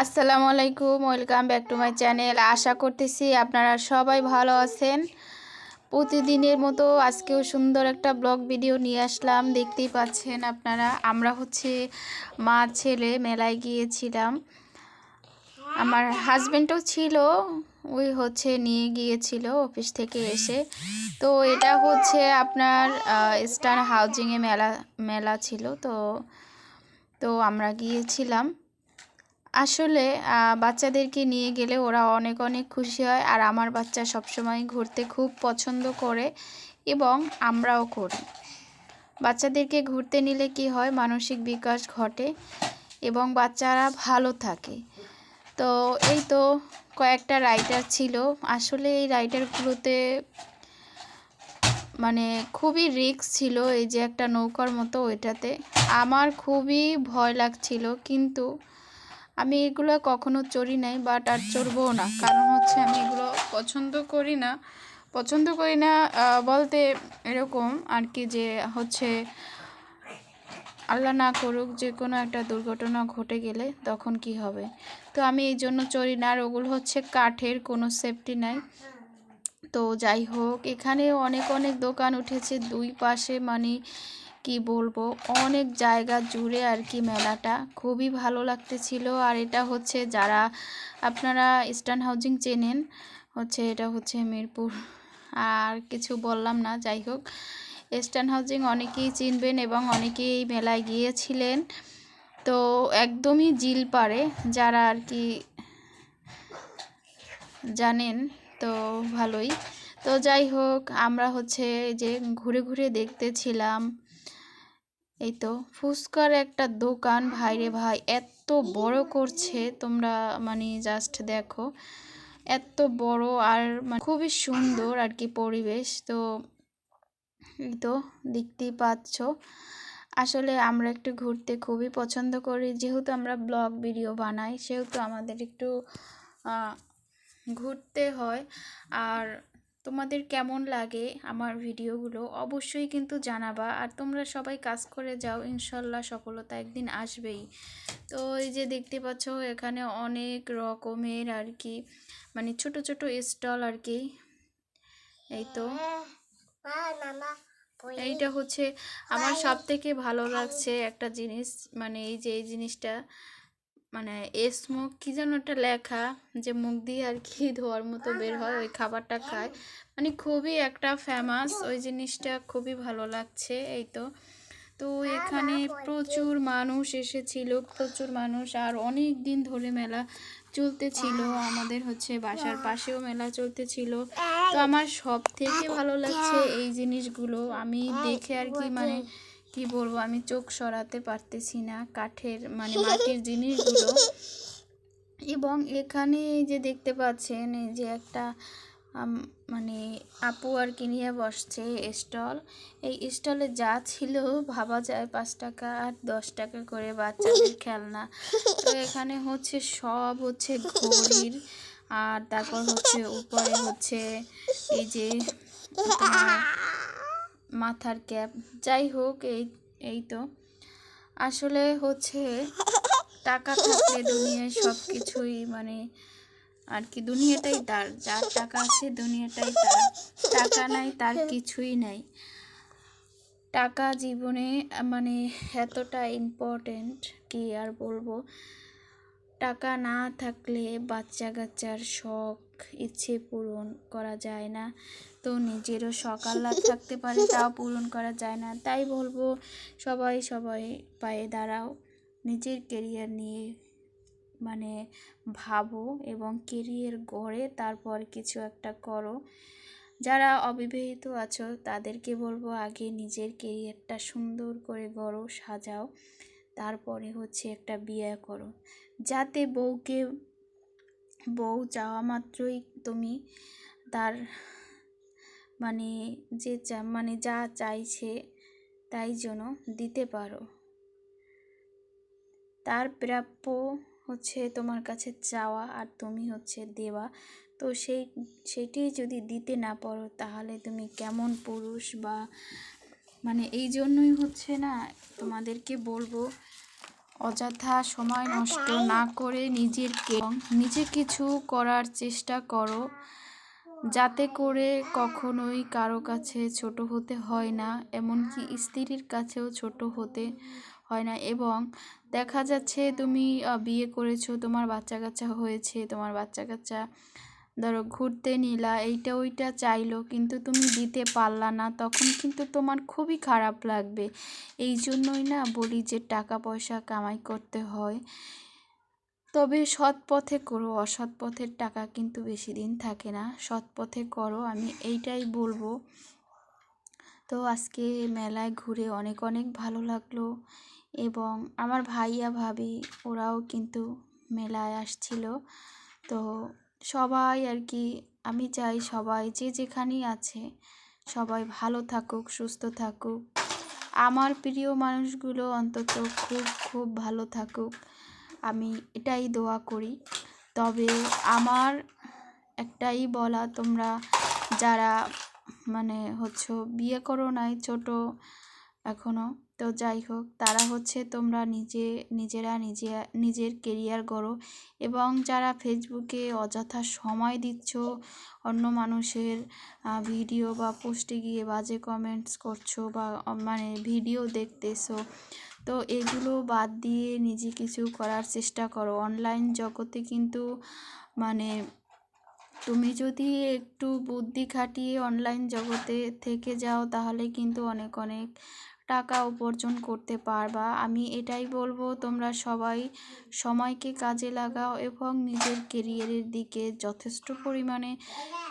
আসসালামু আলাইকুম, welcome back to my channel. আশা করতেছি আপনারা সবাই ভালো আছেন। প্রতিদিনের মতো আজকেও সুন্দর একটা ব্লগ ভিডিও নিয়ে আসলাম। দেখতেই পাচ্ছেন আপনারা, আমরা হচ্ছে মা ছেলে মেলায় গিয়েছিলাম। আমার হাজব্যান্ডও ছিল, ওই হচ্ছে নিয়ে গিয়েছিল অফিস থেকে এসে। তো এটা হচ্ছে আপনার স্টার হাউজিংয়ে মেলা মেলা ছিল, তো তো আমরা গিয়েছিলাম। আসলে বাচ্চাদেরকে নিয়ে গেলে ওরা অনেক অনেক খুশি হয় আর আমার বাচ্চা সবসময় ঘুরতে খুব পছন্দ করে এবং আমরাও করি। বাচ্চাদেরকে ঘুরতে নিলে কি হয়? মানসিক বিকাশ ঘটে এবং বাচ্চারা ভালো থাকে। তো এই তো কয়েকটা রাইডার ছিল। আসলে এই রাইডারগুলোতে মানে খুবই রিস্ক ছিল এই যে একটা নৌকার মতো ওইটাতে। আমার খুবই ভয় লাগছিল কিন্তু আমি এগুলো কখনো চড়ি নাই বাট আর চড়বও না। কারণ হচ্ছে আমি এগুলো পছন্দ করি না। পছন্দ করি না বলতে এরকম আর কি যে হচ্ছে আল্লাহ না করুক যে কোনো একটা দুর্ঘটনা ঘটে গেলে তখন কি হবে। তো আমি এই জন্য চড়ি না, আর ওগুলো হচ্ছে কাঠের, কোনো সেফটি নাই। তো যাই হোক, এখানে অনেক অনেক দোকান উঠেছে দুই পাশে মানে কি বলব, অনেক জায়গা জুড়ে আর কি মেলাটা খুবই ভালো লাগতেছিল। আর এটা হচ্ছে যারা আপনারা ইস্টার্ন হাউজিং চেনেন, হচ্ছে এটা হচ্ছে মিরপুর। আর কিছু বললাম না, যাই হোক। ইস্টার্ন হাউজিং অনেকেই চিনবেন এবং অনেকেই মেলায় গিয়েছিলেন। তো একদমই জিল পারে যারা আর কি জানেন, তো ভালোই। তো যাই হোক, আমরা হচ্ছে যে ঘুরে ঘুরে দেখতেছিলাম। এই তো ফুচকার একটা দোকান। ভাইরে ভাই, এত বড় করছে তোমরা মানে জাস্ট দেখো। এত বড় আর মানে খুবই সুন্দর আর কি পরিবেশ। তো এই তো দেখতেই পাচ্ছ। আসলে আমরা একটু ঘুরতে খুবই পছন্দ করি। যেহেতু আমরা ব্লগ ভিডিও বানাই, সেহেতু আমাদের একটু ঘুরতে হয়। আর তোমাদের কেমন লাগে আমার ভিডিওগুলো অবশ্যই কিন্তু জানাবা। আর তোমরা সবাই কাজ করে যাও ইনশাল্লাহ সফলতা একদিন আসবেই। তো এই যে দেখতে পাচ্ছ এখানে অনেক রকমের আর কি মানে ছোট ছোট স্টল আর কি। এই তো। এইটা হচ্ছে আমার সব থেকে ভালো লাগছে একটা জিনিস মানে এই যে এই জিনিসটা। মানে স্মোক কী যেন একটা লেখা যে মুখ দিয়ে আর কি ধোয়ার মতো বের হয়, ওই খাবারটা খায়। মানে খুবই একটা ফেমাস ওই জিনিসটা খুবই ভালো লাগছে, এই তো। তো এখানে প্রচুর মানুষ এসেছিল, প্রচুর মানুষ, আর অনেক দিন ধরে মেলা চলতেছিল, আমাদের হচ্ছে বাসার পাশেও মেলা চলতেছিল। তো আমার সব থেকে ভালো লাগছে এই জিনিসগুলো, আমি দেখে আর কি মানে কি বলব আমি চোখ সরাতে পারতেছি না কাঠের মানে মাটির জিনিসগুলো। এবং এখানে যে দেখতে পাচ্ছেন এই যে একটা মানে আপু আর কি নিয়ে বসছে স্টল। এই স্টলে যা ছিল ভাবা যায় পাঁচ টাকা আর দশ টাকা করে বাচ্চাদের খেলনা। তো এখানে হচ্ছে সব হচ্ছে ঘড়ির আর তারপর হচ্ছে উপরে হচ্ছে এই যে মাথার ক্যাপ যাই হোক, এই এই তো। আসলে হচ্ছে টাকা থাকলে দুনিয়ায় সব কিছুই মানে আর কি, দুনিয়াটাই তার। যার টাকা আছে দুনিয়াটাই তার। টাকা নাই, তার কিছুই নাই। টাকা জীবনে মানে এতটা ইম্পর্টেন্ট কি আর বলব? টাকা না থাকলে বাচ্চা কাচ্চার শখ, ইচ্ছে পূরণ করা যায় না। তো নিজেরও শখ সকাল থাকতে পারে, তাও পূরণ করা যায় না। তাই বলব, সবাই সবাই পায়ে দাঁড়াও। নিজের কেরিয়ার নিয়ে মানে ভাবো এবং কেরিয়ার গড়ে তারপর কিছু একটা করো। যারা অবিবাহিত আছো, তাদেরকে বলব, আগে নিজের কেরিয়ারটা সুন্দর করে গড়ো, সাজাও। তারপরে হচ্ছে একটা বিয়ে করো। যাতে বউকে, বউ চাওয়া মাত্রই তুমি তার মানে যে চা মানে যা চাইছে তাই যেন দিতে পারো। তার প্রাপ্য হচ্ছে তোমার কাছে চাওয়া আর তুমি হচ্ছে দেওয়া। তো সেই, সেটি যদি দিতে না পারো তাহলে তুমি কেমন পুরুষ বা মানে এই জন্যই হচ্ছে না তোমাদেরকে বলব, অযথা সময় নষ্ট না করে নিজেরকে নিজে কিছু করার চেষ্টা করো, যাতে করে কখনোই কারও কাছে ছোট হতে হয় না, এমনকি স্ত্রীর কাছেও ছোট হতে হয় না। এবং দেখা যাচ্ছে তুমি বিয়ে করেছ, তোমার বাচ্চা কাচ্চা হয়েছে, তোমার বাচ্চা কাচ্চা ধরো ঘুরতে নিলা, এইটা ওইটা চাইলো, কিন্তু তুমি দিতে পারলা না, তখন কিন্তু তোমার খুবই খারাপ লাগবে। এই জন্যই না বলি যে টাকা পয়সা কামাই করতে হয়। তবে সৎ পথে করো, অসৎ পথের টাকা কিন্তু বেশি দিন থাকে না। সৎ পথে করো, আমি এইটাই বলব। তো আজকে মেলায় ঘুরে অনেক অনেক ভালো লাগল এবং আমার ভাইয়া ভাবি ওরাও কিন্তু মেলায় আসছিল। তো সবাই আর কি আমি চাই সবাই যে যেখানেই আছে, সবাই ভালো থাকুক, সুস্থ থাকুক। আমার প্রিয় মানুষগুলো অন্তত খুব খুব ভালো থাকুক। আমি এটাই দোয়া করি। তবে আমার একটাই বলা, তোমরা যারা মানে হচ্ছে বিয়ে করো নাই, ছোট এখনও তো যাই হোক, তারা হচ্ছে তোমরা নিজে, নিজেরা নিজে, নিজের কেরিয়ার গড়ো এবং যারা ফেসবুকে অযথা সময় দিচ্ছ, অন্য মানুষের ভিডিও বা পোস্টে গিয়ে বাজে কমেন্টস করছ বা মানে ভিডিও দেখতেছো, তো এগুলো বাদ দিয়ে নিজে কিছু করার চেষ্টা করো। অনলাইন জগতে কিন্তু মানে তুমি যদি একটু বুদ্ধি খাটিয়ে অনলাইন জগতে থেকে যাও, তাহলে কিন্তু অনেক অনেক টাকা উপার্জন করতে পারবা। আমি এটাই বলব, তোমরা সবাই সময়কে কাজে লাগাও এবং নিজের কেরিয়ারের দিকে যথেষ্ট পরিমাণে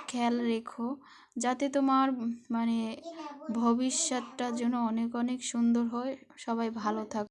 খেয়াল রেখো, যাতে তোমার মানে ভবিষ্যৎটা যেন অনেক অনেক সুন্দর হয়। সবাই ভালো থাকো।